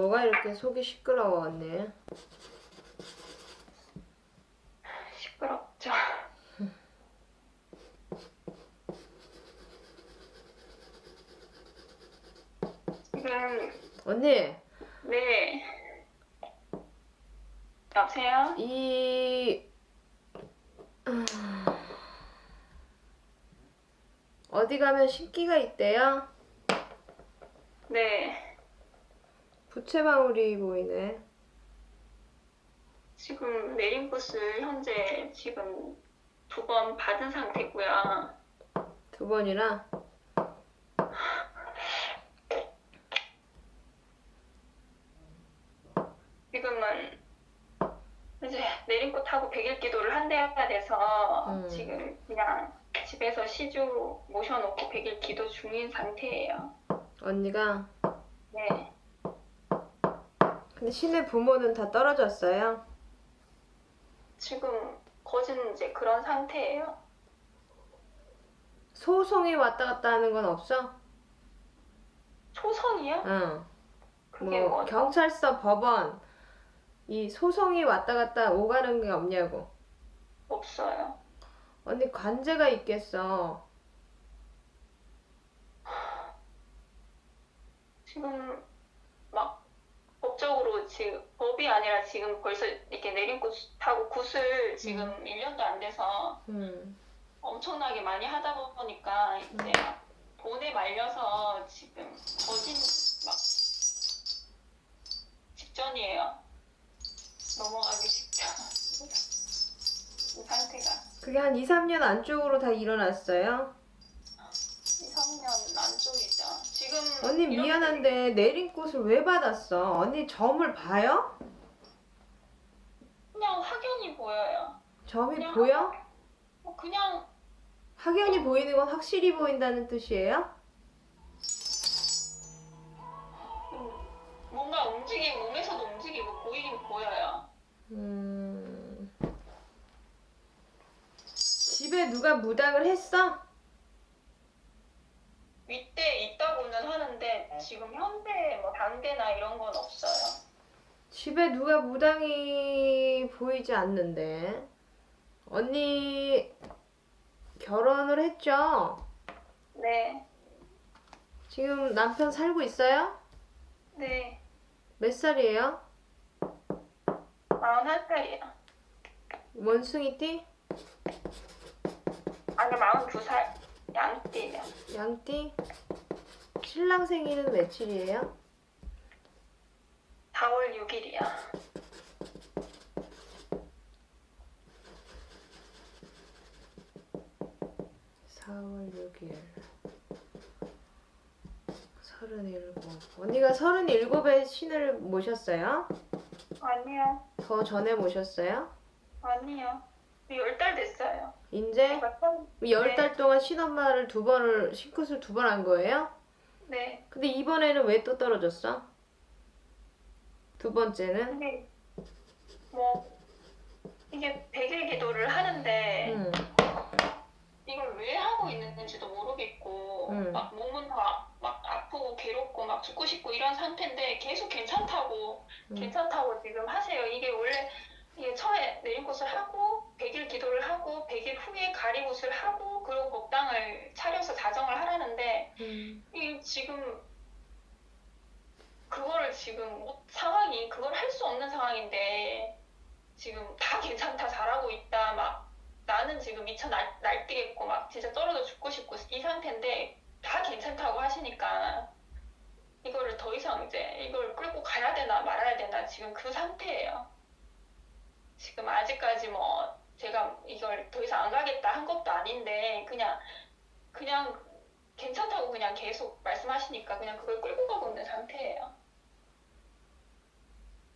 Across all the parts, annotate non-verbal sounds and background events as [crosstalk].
뭐가 이렇게 속이 시끄러워 언니? 시끄럽죠. 지금 언니 네 여보세요? 이 음, 어디 가면 신기가 있대요? 네 부채방울이 보이네. 지금 내림굿을 현재 지금 두 번 받은 상태고요. 두 번이나 지금은 이제 내림굿하고 백일 기도를 한대야 돼서 음. 지금 그냥 집에서 시주 모셔놓고 백일 기도 중인 상태예요. 언니가 네. 근데 신의 부모는 다 떨어졌어요. 지금 거진 이제 그런 상태예요. 소송이 왔다 갔다 하는 건 없어? 초성이요? 응. 그게 뭐 뭐, 경찰서, 법원 이 소송이 왔다 갔다 오가는 게 없냐고. 없어요. 언니 관제가 있겠어. 지금 막 법적으로 지금 법이 아니라 지금 벌써 이렇게 내림굿하고 굿을 지금 1년도 안 돼서 음. 엄청나게 많이 하다 보니까 이제 막 돈에 말려서 지금 거진 막 직전이에요. 넘어가기 직전. [laughs] 이 상태가 그게 한 2, 3년 안쪽으로 다 일어났어요. 2, 3년 안쪽이죠. 지금 언니 이렇게 미안한데 내린 꽃을 왜 받았어? 언니 점을 봐요? 그냥 확연히 보여요. 점이 그냥 보여? 뭐 그냥 확연히 보이는 건 확실히 보인다는 뜻이에요? 음, 뭔가 움직이고 몸에서도 움직이고 보이긴 보여요. 음. 집에 누가 무당을 했어? 윗대 있다고는 하는데 지금 현대 뭐 당대나 이런 건 없어요. 집에 누가 무당이 보이지 않는데. 언니 결혼을 했죠? 네, 지금 남편 살고 있어요? 네, 몇 살이에요? 41살이에요. 원숭이띠? 아니 42살 양띠예요. 양띠? 신랑 생일은 며칠이에요? 4월 6일이요. 4월 6일. 37. 언니가 37에 신을 모셨어요? 아니요, 더 전에 모셨어요? 아니요. 10달 됐어요. 이제 제가 처음- 열달 동안 신엄마를 두 번을 신굿을 두 번 한 거예요? 네, 근데 이번에는 왜 또 떨어졌어? 두 번째는? 근데 뭐 이게 100일 기도를 하는데 응. 이걸 왜 하고 있는지도 모르겠고 음. 막 몸은 다 막 아프고 괴롭고 막 죽고 싶고 이런 상태인데 계속 괜찮다고 음. 괜찮다고 지금 하세요. 이게 원래 이게 처음에 내림굿을 하고 100일 기도를 하고 100일 후에 가리굿을 하고 그리고 법당을 차려서 자정을 하라는데 음. 이 지금 그거를 지금 못 상황이 그걸 할 수 없는 상황인데 지금 다 괜찮다 잘하고 있다 막 나는 지금 미쳐 날, 날뛰겠고 막 진짜 떨어져 죽고 싶고 이 상태인데 다 괜찮다고 하시니까 이거를 더 이상 이제 이걸 끌고 가야 되나 말아야 되나 지금 그 상태예요. 지금 아직까지 뭐 제가 이걸 더 이상 안 가겠다 한 것도 아닌데 그냥 그냥 괜찮다고 그냥 계속 말씀하시니까 그냥 그걸 끌고 가고 있는 상태예요.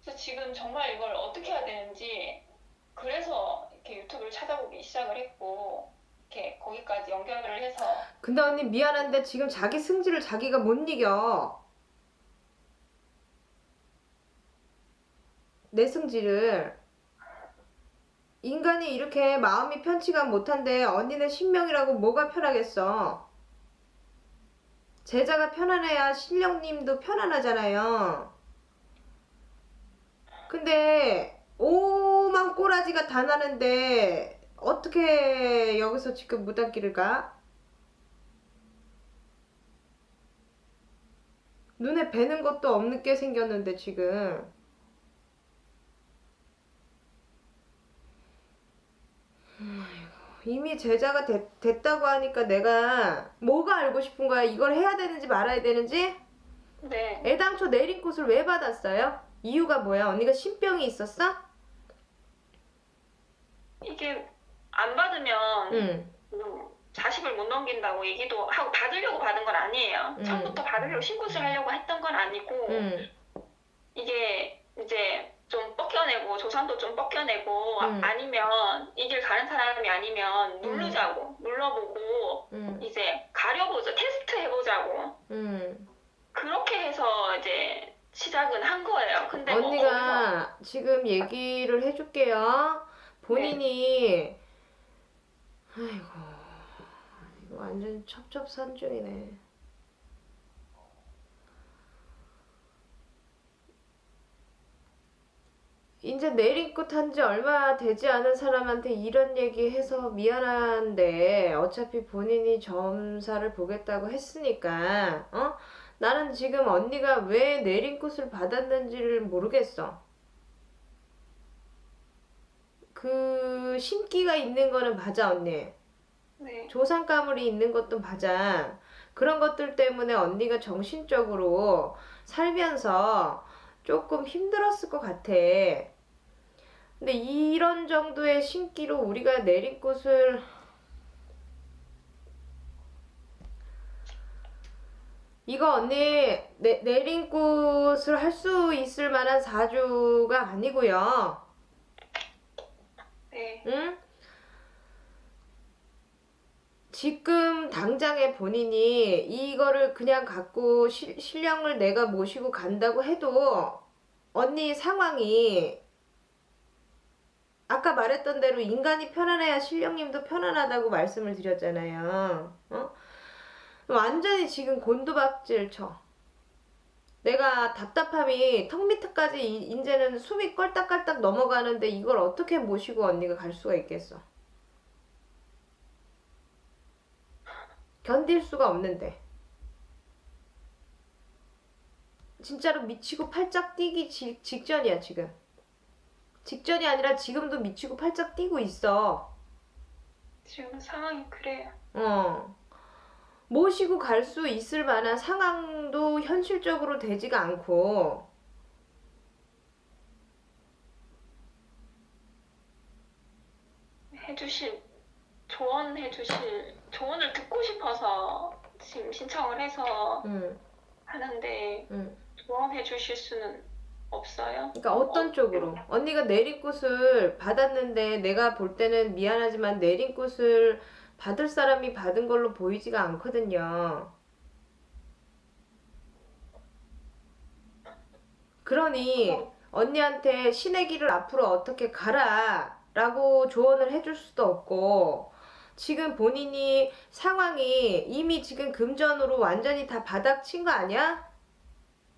그래서 지금 정말 이걸 어떻게 해야 되는지 그래서 이렇게 유튜브를 찾아보기 시작을 했고 이렇게 거기까지 연결을 해서 근데 언니 미안한데 지금 자기 승질을 자기가 못 이겨. 내 승질을. 인간이 이렇게 마음이 편치가 못한데 언니네 신명이라고 뭐가 편하겠어. 제자가 편안해야 신령님도 편안하잖아요. 근데 오만 꼬라지가 다 나는데 어떻게 여기서 지금 무단길을 가? 눈에 뵈는 것도 없는 게 생겼는데 지금 이미 제자가 됐, 됐다고 하니까 내가 뭐가 알고 싶은 거야? 이걸 해야 되는지 말아야 되는지? 네. 애당초 내린 꽃을 왜 받았어요? 이유가 뭐야? 언니가 신병이 있었어? 이게 안 받으면 응. 음, 자식을 못 넘긴다고 얘기도 하고 받으려고 받은 건 아니에요. 음. 처음부터 받으려고 신고를 하려고 했던 건 아니고 응. 이게 이제 좀 뻗겨내고 조산도 좀 뻗겨내고 아- 음. 아니면 이 길 가는 사람이 아니면 누르자고 눌러보고 응. 이제 가려보자 테스트 해보자고 응. 그렇게 해서 이제 시작은 한 거예요. 근데 뭐 거기서 언니가 지금 얘기를 해줄게요. 본인이 아이고 이거 완전 첩첩산중이네. 이제 내린꽃 한지 얼마 되지 않은 사람한테 이런 얘기 해서 미안한데 어차피 본인이 점사를 보겠다고 했으니까 어? 나는 지금 언니가 왜 내린꽃을 받았는지를 모르겠어. 그 신기가 있는 거는 맞아 언니. 네. 조상 가물이 있는 것도 맞아. 그런 것들 때문에 언니가 정신적으로 살면서 조금 힘들었을 것 같아. 근데 이런 정도의 신기로 우리가 내린 꽃을 이거 언니 내, 내린 꽃을 할 수 있을 만한 사주가 아니고요. 네. 응? 지금 당장에 본인이 이거를 그냥 갖고 시, 신령을 내가 모시고 간다고 해도 언니 상황이 아까 말했던 대로 인간이 편안해야 신령님도 편안하다고 말씀을 드렸잖아요. 어? 완전히 지금 곤두박질 쳐. 내가 답답함이 턱 밑에까지 이- 이제는 숨이 껄딱껄딱 넘어가는데 이걸 어떻게 모시고 언니가 갈 수가 있겠어? 견딜 수가 없는데. 진짜로 미치고 팔짝 뛰기 지- 직전이야, 지금. 직전이 아니라 지금도 미치고 팔짝 뛰고 있어. 지금 상황이 그래요. 어. 모시고 갈 수 있을 만한 상황도 현실적으로 되지가 않고, 해주실 조언 해주실 조언을 듣고 싶어서 지금 신청을 해서 응, 하는데 응. 조언해 주실 수는 없어요? 그러니까 어떤 쪽으로? 언니가 내린 꽃을 받았는데 내가 볼 때는 미안하지만 내린 꽃을 받을 사람이 받은 걸로 보이지가 않거든요. 그러니 언니한테 신의 길을 앞으로 어떻게 가라 라고 조언을 해줄 수도 없고 지금 본인이 상황이 이미 지금 금전으로 완전히 다 바닥 친 거 아니야?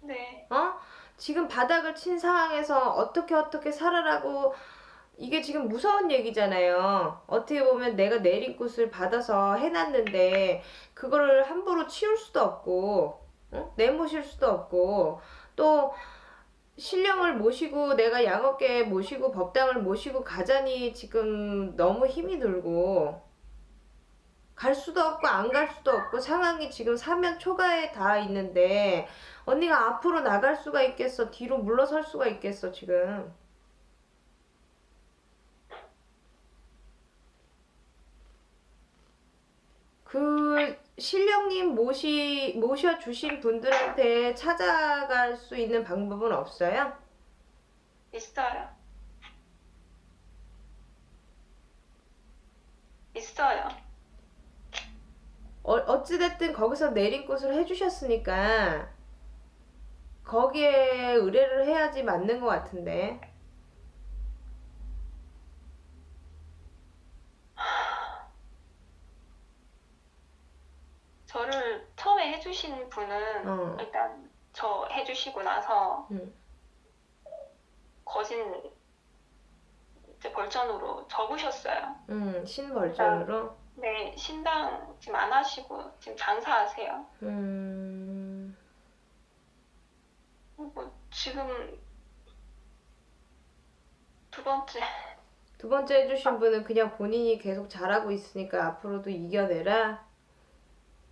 네. 어? 지금 바닥을 친 상황에서 어떻게 어떻게 살아라고 이게 지금 무서운 얘기잖아요. 어떻게 보면 내가 내린 꽃을 받아서 해놨는데 그거를 함부로 치울 수도 없고 어? 내모실 수도 없고 또 신령을 모시고 내가 양업계 모시고 법당을 모시고 가자니 지금 너무 힘이 들고 갈 수도 없고 안 갈 수도 없고 상황이 지금 사면 초가에 다 있는데 언니가 앞으로 나갈 수가 있겠어? 뒤로 물러설 수가 있겠어, 지금? 그 신령님 모시 모셔 주신 분들한테 찾아갈 수 있는 방법은 없어요? 있어요. 있어요. 어, 어찌됐든 거기서 내린 꽃을 해주셨으니까 거기에 의뢰를 해야지 맞는 것 같은데. [sighs] 저를 처음에 해주신 분은 어. 일단 저 해주시고 나서 응. 거진 이제 벌전으로 접으셨어요. 음, 신벌전으로. 네, 신당 지금 안 하시고 지금 장사하세요. 음, 뭐 지금 두 번째 두 번째 해주신 분은 그냥 본인이 계속 잘하고 있으니까 앞으로도 이겨내라.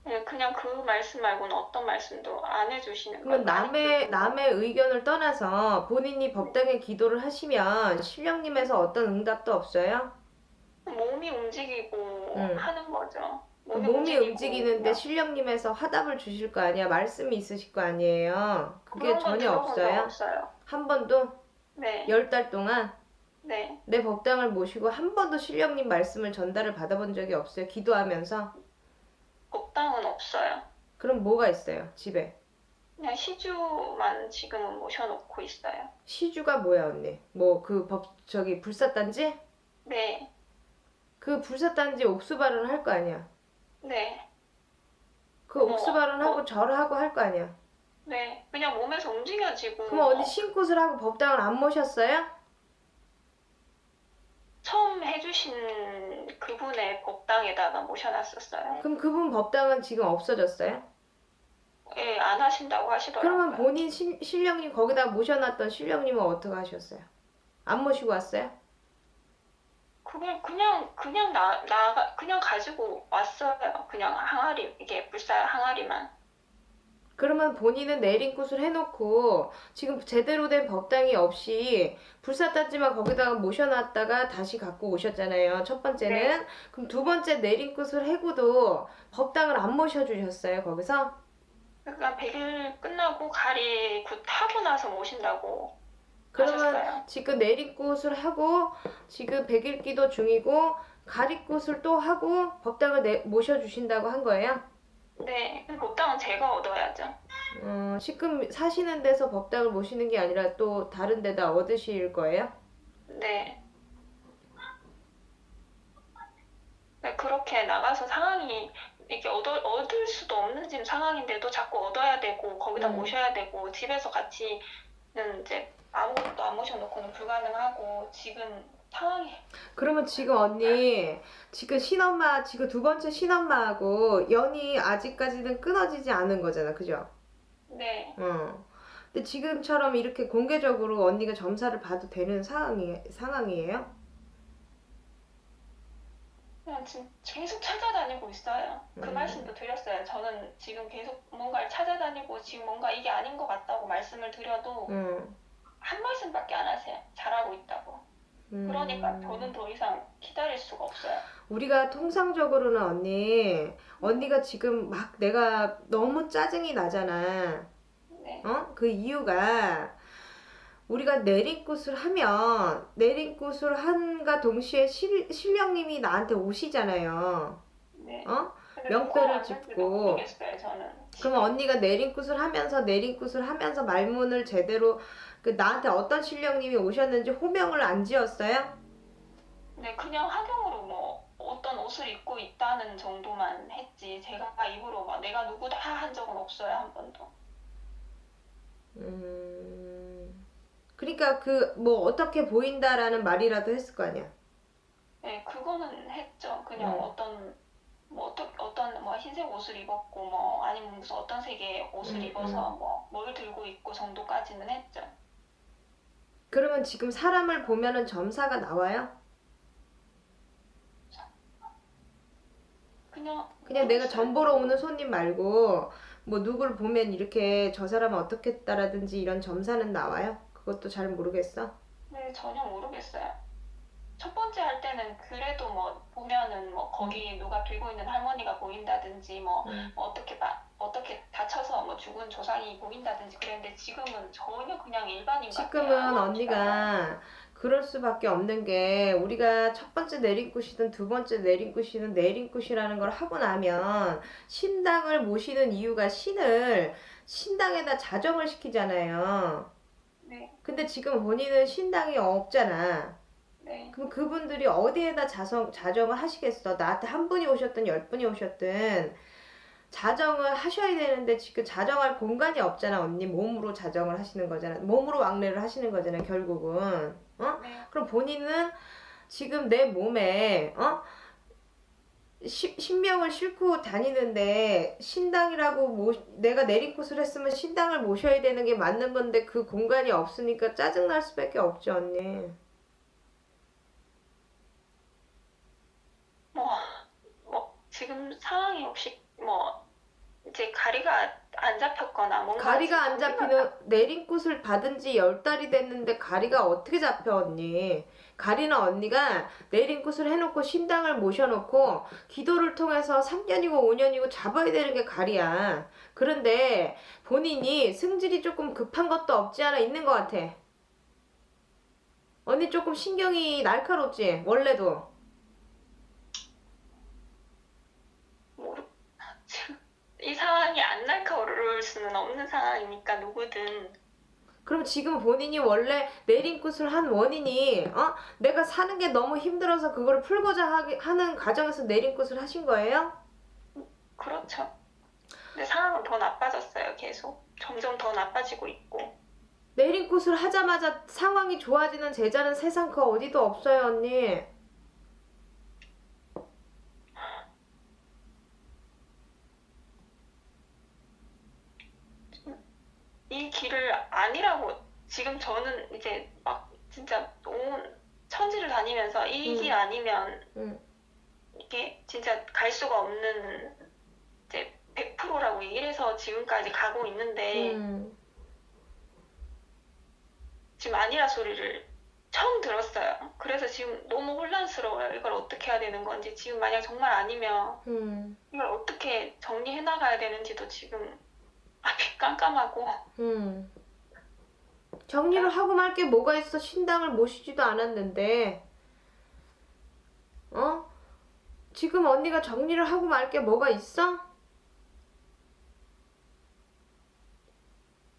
네, 그냥 그 말씀 말고는 어떤 말씀도 안 해주시는 그러면 거예요. 남의 남의 의견을 떠나서 본인이 법당에 기도를 하시면 신령님에서 어떤 응답도 없어요? 몸이 움직이고 음. 하는 거죠. 몸이 움직이는데 그냥 신령님에서 화답을 주실 거 아니야? 말씀이 있으실 거 아니에요? 그게 전혀 없어요? 없어요. 한 번도 네, 열 달 동안 네. 내 법당을 모시고 한 번도 신령님 말씀을 전달을 받아본 적이 없어요. 기도하면서. 법당은 없어요. 그럼 뭐가 있어요? 집에. 그냥 시주만 지금은 모셔놓고 있어요. 시주가 뭐야, 언니? 뭐 그 법 저기 불사단지? 네, 그 불사단지 옥수 발언 할 거 아니야? 네, 그 어, 옥수 발언 하고 절하고 할 거 아니야? 네. 그냥 몸에서 움직여지고 그럼 언니 신굿을 하고 법당을 안 모셨어요? 처음 해주신 그분의 법당에다가 모셔놨었어요. 그럼 그분 법당은 지금 없어졌어요? 예, 안 하신다고 하시더라고요. 그러면 본인 신, 신령님 거기다 모셔놨던 신령님은 어떻게 하셨어요? 안 모시고 왔어요? 그걸 그냥 그냥 나 나가 그냥 가지고 왔어요. 그냥 항아리 이게 불사 항아리만. 그러면 본인은 내린굿을 해놓고 지금 제대로 된 법당이 없이 불사단지만 거기다가 모셔놨다가 다시 갖고 오셨잖아요. 첫 번째는 네. 그럼 두 번째 내린굿을 해고도 법당을 안 모셔주셨어요 거기서? 그러니까 100일 끝나고 가리 굿 하고 나서 모신다고 그러면 하셨어요. 지금 내린굿을 하고 지금 백일기도 중이고 가리굿을 또 하고 법당을 내, 모셔주신다고 한 거예요? 네, 그 법당은 제가 얻어야죠. 어, 지금 사시는 데서 법당을 모시는 게 아니라 또 다른 데다 얻으실 거예요? 네. 네, 그렇게 나가서 상황이 이렇게 얻어, 얻을 수도 없는 지금 상황인데도 자꾸 얻어야 되고 거기다 음. 모셔야 되고 집에서 같이 는 이제 아무것도 안 모셔놓고는 불가능하고 지금 상황이 그러면 지금 언니 지금 신엄마 지금 두 번째 신엄마하고 연이 아직까지는 끊어지지 않은 거잖아 그죠? 네, 어. 근데 지금처럼 이렇게 공개적으로 언니가 점사를 봐도 되는 상황이, 상황이에요? 그냥 지금 계속 찾아다니고 있어요. 그 음. 말씀도 드렸어요. 저는 지금 계속 뭔가를 찾아다니고 지금 뭔가 이게 아닌 것 같다고 말씀을 드려도 응. 한 말씀밖에 안 하세요. 잘하고 있다고. 음. 그러니까 저는 더 이상 기다릴 수가 없어요. 우리가 통상적으로는 언니, 언니가 지금 막 내가 너무 짜증이 나잖아. 네. 어? 그 이유가 우리가 내린굿을 하면 내린굿을 한가 동시에 실, 신령님이 나한테 오시잖아요. 네. 어? 명패를 짚고. 그러면 언니가 내린굿을 하면서 내린굿을 하면서 말문을 제대로 그 나한테 어떤 신령님이 오셨는지 호명을 안 지었어요? 네, 그냥 학용으로 뭐 어떤 옷을 입고 있다는 정도만 했지. 제가 입으로 막 내가 누구다 한 적은 없어요, 한 번도. 음. 그러니까 그 뭐 어떻게 보인다라는 말이라도 했을 거 아니야. 네, 그거는 했죠. 그냥 음. 어떤 뭐 어떤 어떤 뭐 흰색 옷을 입었고 뭐 아니면 무슨 어떤 색의 옷을 음, 입어서 뭐뭘 들고 있고 정도까지는 했죠. 그러면 지금 사람을 보면은 점사가 나와요? 그냥 그냥 내가. 전 보러 오는 손님 말고 뭐 누구를 보면 이렇게 저 사람은 어떻게 했다라든지 이런 점사는 나와요? 그것도 잘 모르겠어. 네, 전혀 모르겠어요. 첫 번째 할 때는 그래도 뭐 보면은 뭐 거기 누가 들고 있는 할머니가 보인다든지 뭐 음. 어떻게 봐 어떻게 다쳐서 뭐 죽은 조상이 보인다든지 그랬는데 지금은 전혀 그냥 일반인 같아요. 지금은. 언니가 그럴 수밖에 없는 게 우리가 첫 번째 내린굿이든 두 번째 내린굿이든 내린굿이라는 걸 하고 나면 신당을 모시는 이유가 신을 신당에다 자정을 시키잖아요. 네, 근데 지금 본인은 신당이 없잖아. 네, 그럼 그분들이 어디에다 자성, 자정을 하시겠어? 나한테 한 분이 오셨든 열 분이 오셨든 자정을 하셔야 되는데 지금 자정할 공간이 없잖아 언니 몸으로 자정을 하시는 거잖아 몸으로 왕래를 하시는 거잖아 결국은 어? 네. 그럼 본인은 지금 내 몸에 어? 시- 신명을 싣고 다니는데 신당이라고 모, 내가 내린꽃을 했으면 신당을 모셔야 되는 게 맞는 건데 그 공간이 없으니까 짜증날 수밖에 없죠 언니. 뭐, 뭐 지금 상황이 혹시 뭐 이제 가리가 안 잡혔거나 뭔가 가리가 안 잡히는 내린 꽃을 받은 지 열 달이 됐는데 가리가 어떻게 잡혀 언니 가리는 언니가 내린 꽃을 해놓고 신당을 모셔놓고 기도를 통해서 3년이고 5년이고 잡아야 되는 게 가리야. 그런데 본인이 승질이 조금 급한 것도 없지 않아 있는 것 같아. 언니 조금 신경이 날카롭지? 원래도. 이 상황이 안 날카로울 수는 없는 상황이니까 누구든 그럼 지금 본인이 원래 내린꽃을 한 원인이 어 내가 사는 게 너무 힘들어서 그걸 풀고자 하기, 하는 과정에서 내린꽃을 하신 거예요? 그렇죠. 근데 상황은 더 나빠졌어요. 계속 점점 더 나빠지고 있고 내린꽃을 하자마자 상황이 좋아지는 제자는 세상 그 어디도 없어요 언니 이 길을 아니라고 지금 저는 이제 막 진짜 온 천지를 다니면서 이 음. 길 아니면 응. 이게 진짜 갈 수가 없는 이제 100%라고 이래서 지금까지 가고 있는데 음. 지금 아니라 소리를 처음 들었어요. 그래서 지금 너무 혼란스러워요. 이걸 어떻게 해야 되는 건지 지금 만약 정말 아니면 음. 이걸 어떻게 정리해 나가야 되는지도 지금 앞이 [laughs] 깜깜하고 음. 정리를 하고 말 게 뭐가 있어 신당을 모시지도 않았는데 어? 지금 언니가 정리를 하고 말 게 뭐가 있어?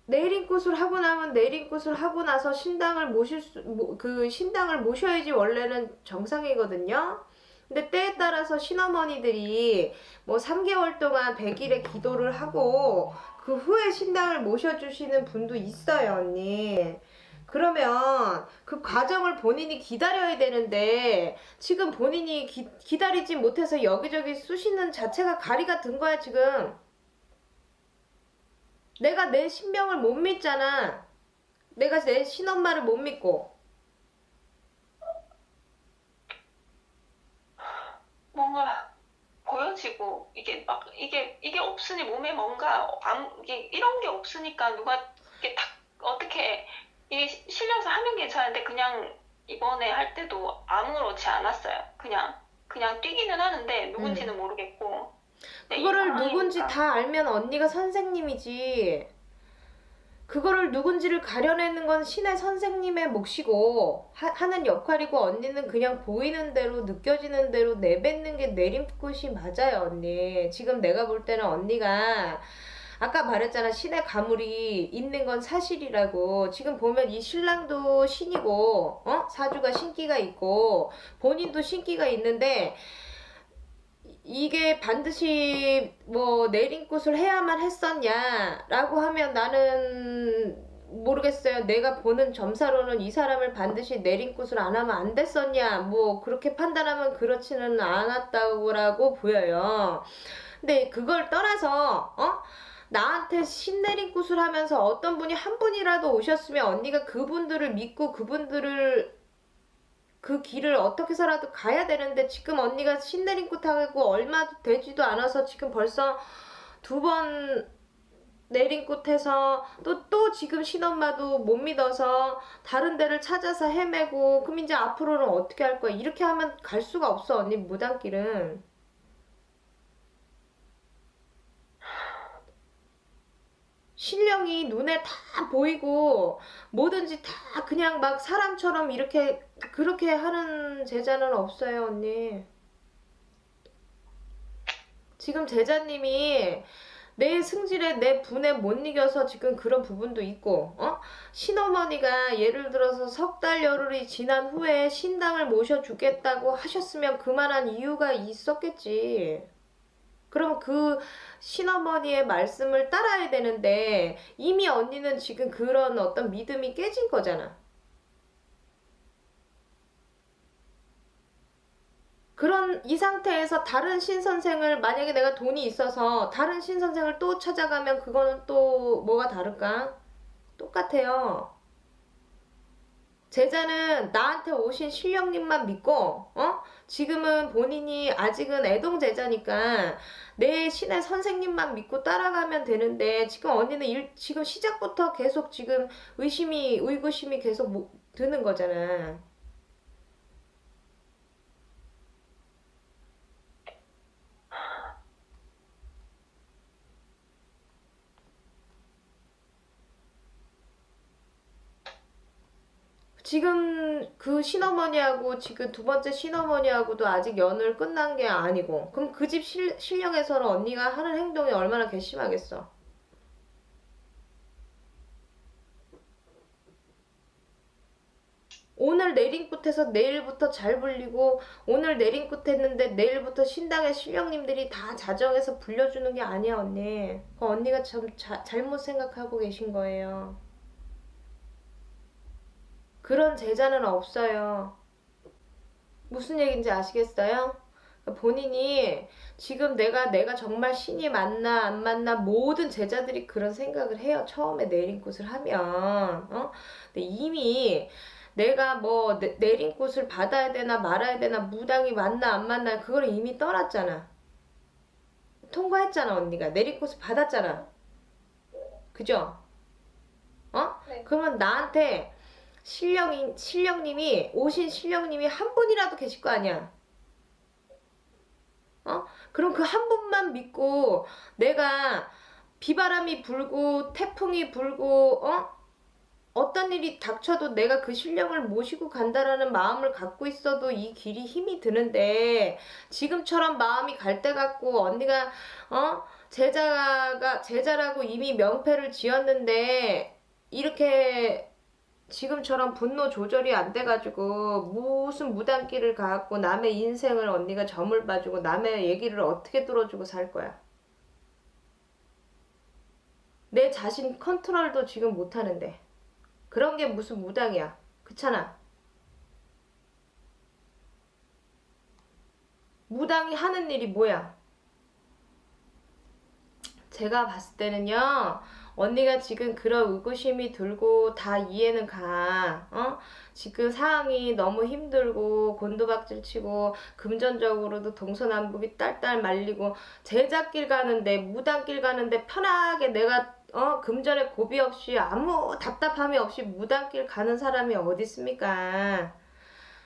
내린꽃을 하고 나면 내린꽃을 하고 나서 신당을 모실 수, 모- 그 신당을 모셔야지 원래는 정상이거든요. 근데 때에 따라서 신어머니들이 뭐 3개월 동안 100일의 기도를 하고 그 후에 신당을 모셔주시는 분도 있어요, 언니. 그러면 그 과정을 본인이 기다려야 되는데 지금 본인이 기, 기다리지 못해서 여기저기 쑤시는 자체가 가리가 든 거야, 지금. 내가 내 신명을 못 믿잖아. 내가 내 신엄마를 못 믿고. 뭔가 보여지고 이게 막 이게 이게 없으니 몸에 뭔가 아무 이게 이런 게 없으니까 누가 이게 딱 어떻게 이게 시- 실려서 하면 괜찮은데 그냥 이번에 할 때도 아무렇지 않았어요. 그냥 그냥 뛰기는 하는데 누군지는 모르겠고. 근데 이 그거를 누군지 다 알면 언니가 선생님이지. 그거를 누군지를 가려내는 건 신의 선생님의 몫이고 하, 하는 역할이고 언니는 그냥 보이는 대로 느껴지는 대로 내뱉는 게 내림꽃이 맞아요 언니. 지금 내가 볼 때는 언니가 아까 말했잖아 신의 가물이 있는 건 사실이라고 지금 보면 이 신랑도 신이고 어 사주가 신기가 있고 본인도 신기가 있는데 이게 반드시 뭐 내린꽃을 해야만 했었냐라고 하면 나는 모르겠어요. 내가 보는 점사로는 이 사람을 반드시 내린꽃을 안 하면 안 됐었냐 뭐 그렇게 판단하면 그렇지는 않았다고 보여요. 근데 그걸 떠나서 어? 나한테 신내린꽃을 하면서 어떤 분이 한 분이라도 오셨으면 언니가 그분들을 믿고 그분들을 그 길을 어떻게 해서라도 가야 되는데 지금 언니가 신내린꽃 하고 얼마 되지도 않아서 지금 벌써 두 번 내린꽃해서 또 또 지금 신엄마도 못 믿어서 다른 데를 찾아서 헤매고 그럼 이제 앞으로는 어떻게 할 거야? 이렇게 하면 갈 수가 없어 언니 무단길은 신령이 눈에 다 보이고 뭐든지 다 그냥 막 사람처럼 이렇게 그렇게 하는 제자는 없어요, 언니. 지금 제자님이 내 승질에 내 분에 못 이겨서 지금 그런 부분도 있고, 어? 신어머니가 예를 들어서 석 달 열흘이 지난 후에 신당을 모셔주겠다고 하셨으면 그만한 이유가 있었겠지. 그러면 그 신어머니의 말씀을 따라야 되는데 이미 언니는 지금 그런 어떤 믿음이 깨진 거잖아. 그런 이 상태에서 다른 신선생을 만약에 내가 돈이 있어서 다른 신선생을 또 찾아가면 그거는 또 뭐가 다를까? 똑같아요. 제자는 나한테 오신 신령님만 믿고, 어? 지금은 본인이 아직은 애동 제자니까 내 신의 선생님만 믿고 따라가면 되는데 지금 언니는 일, 지금 시작부터 계속 지금 의심이, 의구심이 계속 드는 거잖아. 지금 그 신어머니하고 지금 두 번째 신어머니하고도 아직 연을 끝난 게 아니고 그럼 그집 신령에서는 언니가 하는 행동이 얼마나 괘씸하겠어. 오늘 내린꽃에서 내일부터 잘 불리고 오늘 내린꽃 했는데 내일부터 신당의 신령님들이 다 자정해서 불려주는 게 아니야 언니. 그 언니가 참 자, 잘못 생각하고 계신 거예요. 그런 제자는 없어요. 무슨 얘기인지 아시겠어요? 본인이 지금 내가 내가 정말 신이 맞나 안 맞나 모든 제자들이 그런 생각을 해요. 처음에 내린 꽃을 하면 어? 근데 이미 내가 뭐 내, 내린 꽃을 받아야 되나 말아야 되나 무당이 맞나 안 맞나 그걸 이미 떠났잖아. 통과했잖아 언니가 내린 꽃을 받았잖아. 그죠? 어? 네. 그러면 나한테 신령인 신령님이 오신 신령님이 한 분이라도 계실 거 아니야. 어? 그럼 그 한 분만 믿고 내가 비바람이 불고 태풍이 불고 어? 어떤 일이 닥쳐도 내가 그 신령을 모시고 간다라는 마음을 갖고 있어도 이 길이 힘이 드는데 지금처럼 마음이 갈 때 같고 언니가 어? 제자가 제자라고 이미 명패를 지었는데 이렇게 지금처럼 분노 조절이 안 돼가지고 무슨 무단길을 가갖고 남의 인생을 언니가 점을 봐주고 남의 얘기를 어떻게 들어주고 살 거야. 내 자신 컨트롤도 지금 못하는데 그런 게 무슨 무당이야. 그렇잖아. 무당이 하는 일이 뭐야? 제가 봤을 때는요. 언니가 지금 그런 의구심이 들고 다 이해는 가. 어? 지금 상황이 너무 힘들고 곤두박질 치고 금전적으로도 동서남북이 딸딸 말리고 제작길 가는데 무당길 가는데 편하게 내가 어 금전에 고비 없이 아무 답답함이 없이 무당길 가는 사람이 어디 있습니까?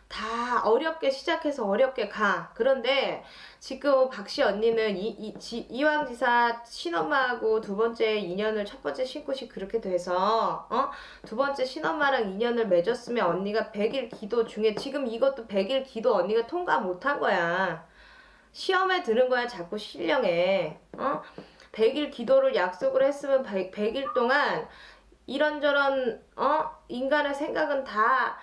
다 어렵게 시작해서 어렵게 가. 그런데 지금 박씨 언니는 이, 이, 지, 이왕 지사 신엄마하고 두 번째 인연을 첫 번째 신굿이 그렇게 돼서, 어? 두 번째 신엄마랑 인연을 맺었으면 언니가 100일 기도 중에 지금 이것도 100일 기도 언니가 통과 못한 거야. 시험에 드는 거야, 자꾸 신령에. 어? 100일 기도를 약속을 했으면 100, 100일 동안 이런저런, 어? 인간의 생각은 다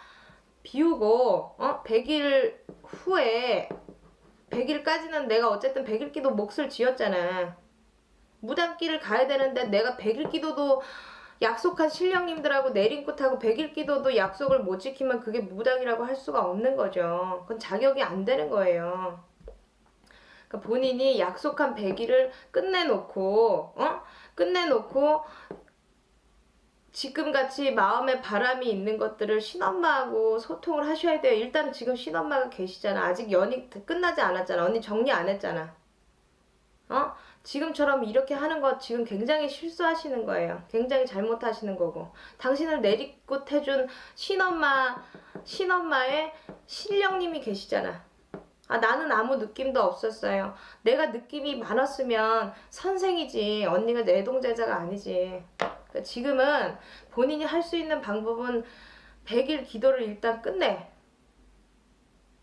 비우고 어 100일 후에 100일까지는 내가 어쨌든 100일 기도 몫을 지었잖아. 무당길을 가야 되는데 내가 100일 기도도 약속한 신령님들하고 내린꽃하고 100일 기도도 약속을 못 지키면 그게 무당이라고 할 수가 없는 거죠. 그건 자격이 안 되는 거예요. 그러니까 본인이 약속한 100일을 끝내놓고 어? 끝내놓고 지금같이 마음에 바람이 있는 것들을 신엄마하고 소통을 하셔야 돼요. 일단 지금 신엄마가 계시잖아. 아직 연이 끝나지 않았잖아. 언니 정리 안 했잖아. 어? 지금처럼 이렇게 하는 거 지금 굉장히 실수하시는 거예요. 굉장히 잘못하시는 거고. 당신을 내리꽃 해준 신엄마, 신엄마의 신령님이 계시잖아. 아, 나는 아무 느낌도 없었어요. 내가 느낌이 많았으면 선생이지. 언니가 내 동제자가 아니지. 그러니까 지금은 본인이 할 수 있는 방법은 100일 기도를 일단 끝내.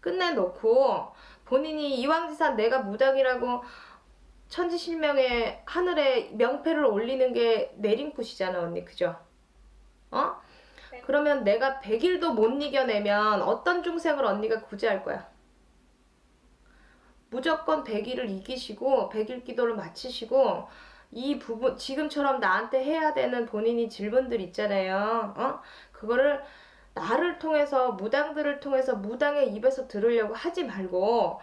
끝내놓고 본인이 이왕지산 내가 무당이라고 천지실명에 하늘에 명패를 올리는 게 내림굿이잖아 언니 그죠? 어? 네. 그러면 내가 100일도 못 이겨내면 어떤 중생을 언니가 구제할 거야? 무조건 100일을 이기시고 100일 기도를 마치시고 이 부분 지금처럼 나한테 해야 되는 본인이 질문들 있잖아요. 어? 그거를 나를 통해서 무당들을 통해서 무당의 입에서 들으려고 하지 말고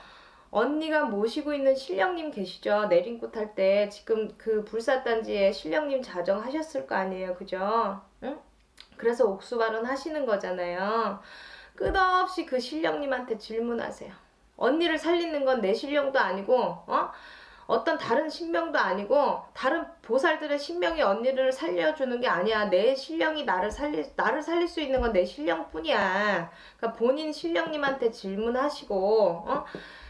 언니가 모시고 있는 신령님 계시죠? 내린꽃 할 때 지금 그 불사단지에 신령님 자정 하셨을 거 아니에요. 그죠? 응? 그래서 옥수발언 하시는 거잖아요. 끝없이 그 신령님한테 질문하세요. 언니를 살리는 건 내 신령도 아니고, 어? 어떤 다른 신명도 아니고, 다른 보살들의 신명이 언니를 살려주는 게 아니야. 내 신령이 나를 살릴, 나를 살릴 수 있는 건 내 신령 뿐이야. 그러니까 본인 신령님한테 질문하시고, 어?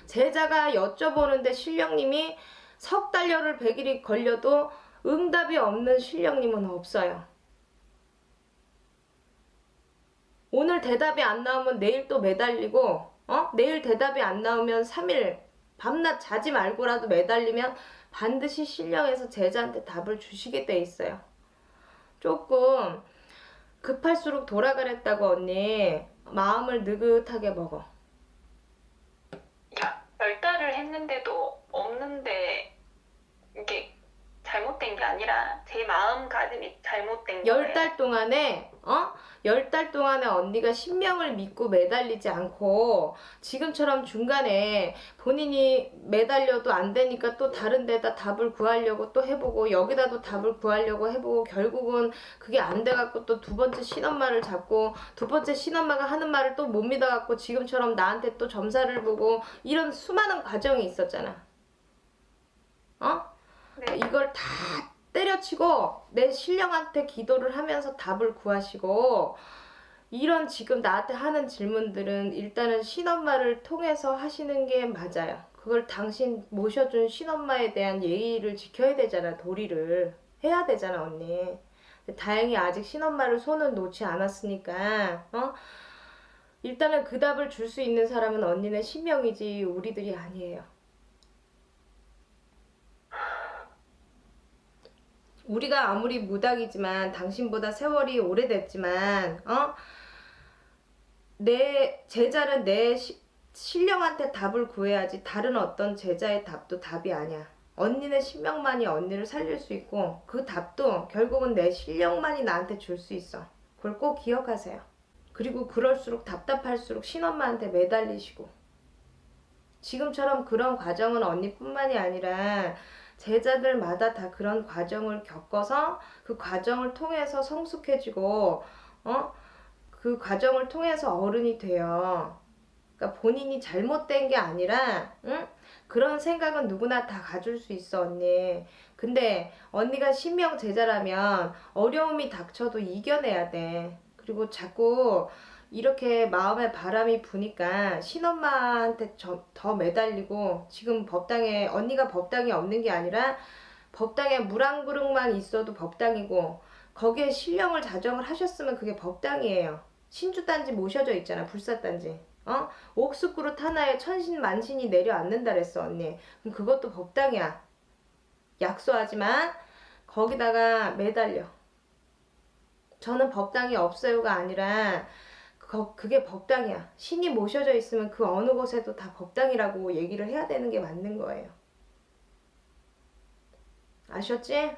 제자가 여쭤보는데 신령님이 석 달열을 백일이 걸려도 응답이 없는 신령님은 없어요. 오늘 대답이 안 나오면 내일 또 매달리고, 어? 내일 대답이 안 나오면 3일 밤낮 자지 말고라도 매달리면 반드시 신령에서 제자한테 답을 주시게 돼 있어요. 조금 급할수록 돌아가랬다고 언니 마음을 느긋하게 먹어. 야, 열 달을 했는데도 없는데 이게 잘못된 게 아니라 제 마음가짐이 잘못된 거예요. 열 달 동안에 어? 열 달 동안에 언니가 신명을 믿고 매달리지 않고 지금처럼 중간에 본인이 매달려도 안 되니까 또 다른 데다 답을 구하려고 또 해보고 여기다도 답을 구하려고 해보고 결국은 그게 안 돼갖고 또 두 번째 신엄마를 잡고 두 번째 신엄마가 하는 말을 또 못 믿어갖고 지금처럼 나한테 또 점사를 보고 이런 수많은 과정이 있었잖아. 어? 네. 이걸 다 때려치고 내 신령한테 기도를 하면서 답을 구하시고 이런 지금 나한테 하는 질문들은 일단은 신엄마를 통해서 하시는 게 맞아요. 그걸 당신 모셔준 신엄마에 대한 예의를 지켜야 되잖아, 도리를. 해야 되잖아, 언니. 다행히 아직 신엄마를 손은 놓지 않았으니까, 어? 일단은 그 답을 줄 수 있는 사람은 언니네 신명이지, 우리들이 아니에요. 우리가 아무리 무당이지만 당신보다 세월이 오래됐지만 어? 내 제자는 내 시- 신령한테 답을 구해야지 다른 어떤 제자의 답도 답이 아니야. 언니네 신명만이 언니를 살릴 수 있고 그 답도 결국은 내 신령만이 나한테 줄 수 있어. 그걸 꼭 기억하세요. 그리고 그럴수록 답답할수록 신엄마한테 매달리시고 지금처럼 그런 과정은 언니뿐만이 아니라 제자들마다 다 그런 과정을 겪어서 그 과정을 통해서 성숙해지고 어? 그 과정을 통해서 어른이 돼요. 그러니까 본인이 잘못된 게 아니라 응? 그런 생각은 누구나 다 가질 수 있어 언니. 근데 언니가 신명 제자라면 어려움이 닥쳐도 이겨내야 돼. 그리고 자꾸 이렇게 마음에 바람이 부니까 신엄마한테 저- 더 매달리고 지금 법당에 언니가 법당이 없는 게 아니라 법당에 물 한 그릇만 있어도 법당이고 거기에 신령을 자정을 하셨으면 그게 법당이에요. 신주단지 모셔져 있잖아 불사단지. 어? 옥수그릇 하나에 천신 만신이 내려앉는다 그랬어 언니. 그럼 그것도 법당이야. 약소하지만 거기다가 매달려. 저는 법당이 없어요가 아니라 거, 그게 법당이야. 신이 모셔져 있으면 그 어느 곳에도 다 법당이라고 얘기를 해야 되는 게 맞는 거예요. 아셨지?